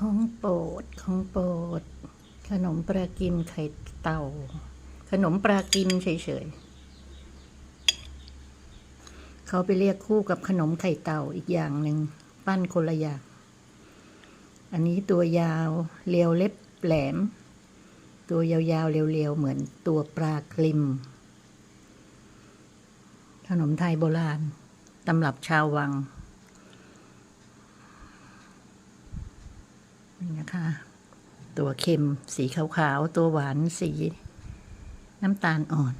ของโปรดของโปรด ขนมปลากิมไข่เต่า ขนมปลากิมเฉยๆเขาไปเรียกคู่กับขนมไข่เต่าอีกอย่างหนึ่งปั้นคนละอย่างอันนี้ตัวยาวเรียวเล็บแหลม ตัวยาวๆเรียวๆเหมือนตัวปลากริม ขนมไทยโบราณตำรับชาววัง นะคะ ตัวเค็มสีขาวๆ ตัวหวานสีน้ำตาลอ่อน